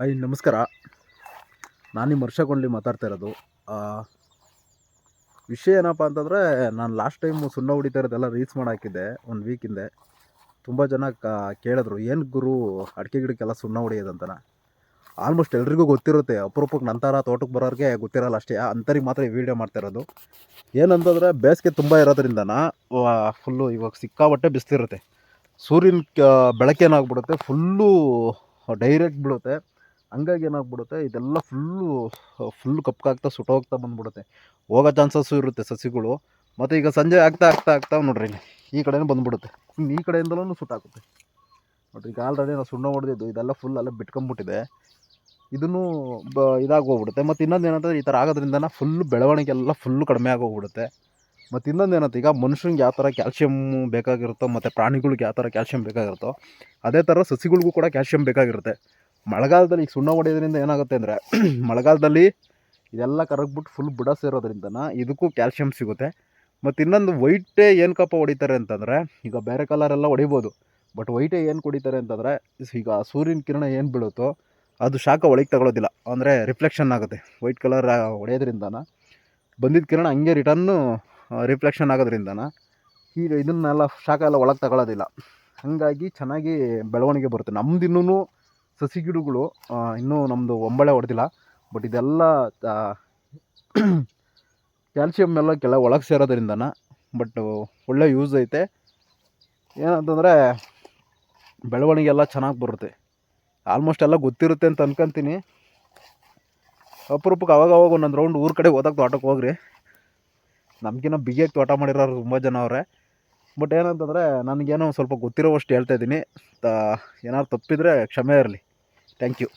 Hi ನಮಸ್ಕಾರ. ನಾನು ನಿಮ್ಮ ವರ್ಷಕೊಂಡ್ಲಿ ಮಾತಾಡ್ತಾ ಇರೋದು. ವಿಷಯ ಏನಪ್ಪ ಅಂತಂದರೆ, ನಾನು ಲಾಸ್ಟ್ ಟೈಮು ಸುಣ್ಣ ಹೊಡಿತಾ ಇರೋದೆಲ್ಲ ರೀಲ್ಸ್ ಮಾಡಾಕಿದ್ದೆ ಒಂದು ವೀಕ್ ಹಿಂದೆ. ತುಂಬ ಜನ ಕೇಳಿದ್ರು, ಏನು ಗುರು ಅಡಿಕೆ ಗಿಡಕ್ಕೆಲ್ಲ ಸುಣ್ಣ ಹೊಡಿಯೋದಂತನ? ಆಲ್ಮೋಸ್ಟ್ ಎಲ್ರಿಗೂ ಗೊತ್ತಿರುತ್ತೆ ಅಪರೂಪಕ್ಕೆ ನಂತರ ತೋಟಕ್ಕೆ ಬರೋರಿಗೆ ಗೊತ್ತಿರಲ್ಲ ಅಷ್ಟೇ ಅಂಥರಿಗೆ ಮಾತ್ರ ಈ ವಿಡಿಯೋ ಮಾಡ್ತಾ ಇರೋದು. ಏನಂತಂದರೆ, ಬೇಸಿಗೆ ತುಂಬ ಇರೋದ್ರಿಂದನ ಫುಲ್ಲು ಇವಾಗ ಸಿಕ್ಕಾಬಟ್ಟೆ ಬಿಸಿಲಿರುತ್ತೆ ಸೂರ್ಯನ ಬೆಳಕೇನಾಗ್ಬಿಡುತ್ತೆ ಫುಲ್ಲು ಡೈರೆಕ್ಟ್ ಬೀಳುತ್ತೆ ಹಂಗಾಗಿ ಏನಾಗ್ಬಿಡುತ್ತೆ, ಇದೆಲ್ಲ ಫುಲ್ಲು ಫುಲ್ ಕಪ್ಪಾಗ್ತಾ ಸುಟ್ಟೋಗ್ತಾ ಬಂದ್ಬಿಡುತ್ತೆ. ಹೋಗೋ ಚಾನ್ಸಸ್ಸು ಇರುತ್ತೆ ಸಸಿಗಳು. ಮತ್ತು ಈಗ ಸಂಜೆ ಆಗ್ತಾ ಆಗ್ತಾ ಆಗ್ತಾ ನೋಡ್ರಿ ಇಲ್ಲಿ, ಈ ಕಡೆನೂ ಬಂದ್ಬಿಡುತ್ತೆ. ಈ ಕಡೆಯಿಂದಲೂ ಸುಟ್ಟಾಗುತ್ತೆ. ನೋಡ್ರಿ ಈಗ ಆಲ್ರೆಡಿ ನಾವು ಸುಣ್ಣ ಹೊಡೆದಿದ್ದು, ಇದೆಲ್ಲ ಫುಲ್ ಅಲ್ಲೇ ಬಿಟ್ಕೊಂಬಿಟ್ಟಿದೆ. ಇದನ್ನು ಬ, ಇದಾಗೋಗ್ಬಿಡುತ್ತೆ. ಮತ್ತು ಇನ್ನೊಂದು ಏನಂತಂದ್ರೆ, ಈ ಥರ ಆಗೋದ್ರಿಂದ ಫುಲ್ ಬೆಳವಣಿಗೆ ಎಲ್ಲ ಫುಲ್ಲು ಕಡಿಮೆ ಆಗೋಗ್ಬಿಡುತ್ತೆ. ಮತ್ತು ಇನ್ನೊಂದು ಏನಂತ, ಈಗ ಮನುಷ್ಯನಿಗೆ ಯಾವ ಥರ ಕ್ಯಾಲ್ಶಿಯಮ್ ಬೇಕಾಗಿರುತ್ತೋ, ಮತ್ತು ಪ್ರಾಣಿಗಳಿಗೆ ಯಾವ ಥರ ಕ್ಯಾಲ್ಶಿಯಮ್ ಬೇಕಾಗಿರುತ್ತೋ, ಅದೇ ಥರ ಸಸಿಗಳಿಗೂ ಕೂಡ ಕ್ಯಾಲ್ಶಿಯಮ್ ಬೇಕಾಗಿರುತ್ತೆ. ಮಳೆಗಾಲದಲ್ಲಿ ಈಗ ಸುಣ್ಣ ಹೊಡೆಯೋದ್ರಿಂದ ಏನಾಗುತ್ತೆ ಅಂದರೆ ಮಳೆಗಾಲದಲ್ಲಿ ಇದೆಲ್ಲ ಕರಗ್ಬಿಟ್ಟು ಫುಲ್ ಬುಡ ಸೇರೋದ್ರಿಂದನ ಇದಕ್ಕೂ ಕ್ಯಾಲ್ಶಿಯಮ್ ಸಿಗುತ್ತೆ. ಮತ್ತು ಇನ್ನೊಂದು ವೈಟೇ ಏನು ಕಪ್ಪ ಹೊಡಿತಾರೆ ಅಂತಂದರೆ, ಈಗ ಬೇರೆ ಕಲರೆಲ್ಲ ಹೊಡಿಬೋದು. ಬಟ್ ವೈಟೇ ಏನು ಕುಡಿತಾರೆ ಅಂತಂದರೆ, ಈಗ ಸೂರ್ಯನ ಕಿರಣ ಏನು ಬೀಳುತ್ತೋ ಅದು ಶಾಖ ಒಳಗೆ ತಗೊಳ್ಳೋದಿಲ್ಲ ಅಂದರೆ ರಿಫ್ಲೆಕ್ಷನ್ ಆಗುತ್ತೆ. ವೈಟ್ ಕಲರ್ ಹೊಡೆಯೋದ್ರಿಂದನ ಬಂದಿದ್ದ ಕಿರಣ ಹಂಗೆ ರಿಟರ್ನು ರಿಫ್ಲೆಕ್ಷನ್ ಆಗೋದ್ರಿಂದನ ಈಗ ಇದನ್ನೆಲ್ಲ ಶಾಖ ಎಲ್ಲ ಒಳಗೆ ತಗೊಳ್ಳೋದಿಲ್ಲ ಹಾಗಾಗಿ ಚೆನ್ನಾಗಿ ಬೆಳವಣಿಗೆ ಬರುತ್ತೆ. ನಮ್ದು ಇನ್ನೂ ಸಸಿ ಗಿಡಗಳು ಇನ್ನೂ ನಮ್ಮದು ಒಂಬಳೆ ಹೊಡೆದಿಲ್ಲ. ಬಟ್ ಇದೆಲ್ಲ ಕ್ಯಾಲ್ಶಿಯಮ್ ಎಲ್ಲ ಕೆಲ ಒಳಗೆ ಸೇರೋದ್ರಿಂದನ ಬಟ್ ಒಳ್ಳೆ ಯೂಸ್ ಐತೆ. ಏನಂತಂದರೆ ಬೆಳವಣಿಗೆ ಎಲ್ಲ ಚೆನ್ನಾಗಿ ಬರುತ್ತೆ. ಆಲ್ಮೋಸ್ಟ್ ಎಲ್ಲ ಗೊತ್ತಿರುತ್ತೆ ಅಂತ ಅನ್ಕೊಂತೀನಿ. ಅಪರೂಪಕ್ಕೆ ಅವಾಗ ಅವಾಗ ಒಂದೊಂದು ರೌಂಡ್ ಊರ ಕಡೆ ಹೋದಾಗ ತೋಟಕ್ಕೆ ಹೋಗ್ರಿ. ನಮಗಿನ್ನ ಬಿಗಿಯಾಗಿ ತೋಟ ಮಾಡಿರೋರು ತುಂಬ ಜನ ಅವರೇ. ಬಟ್ ಏನಂತಂದರೆ, ನನಗೇನೋ ಸ್ವಲ್ಪ ಗೊತ್ತಿರೋವಷ್ಟು ಹೇಳ್ತಾ ಇದ್ದೀನಿ. ಏನಾದ್ರು ತಪ್ಪಿದರೆ ಕ್ಷಮೆ ಇರಲಿ. Thank you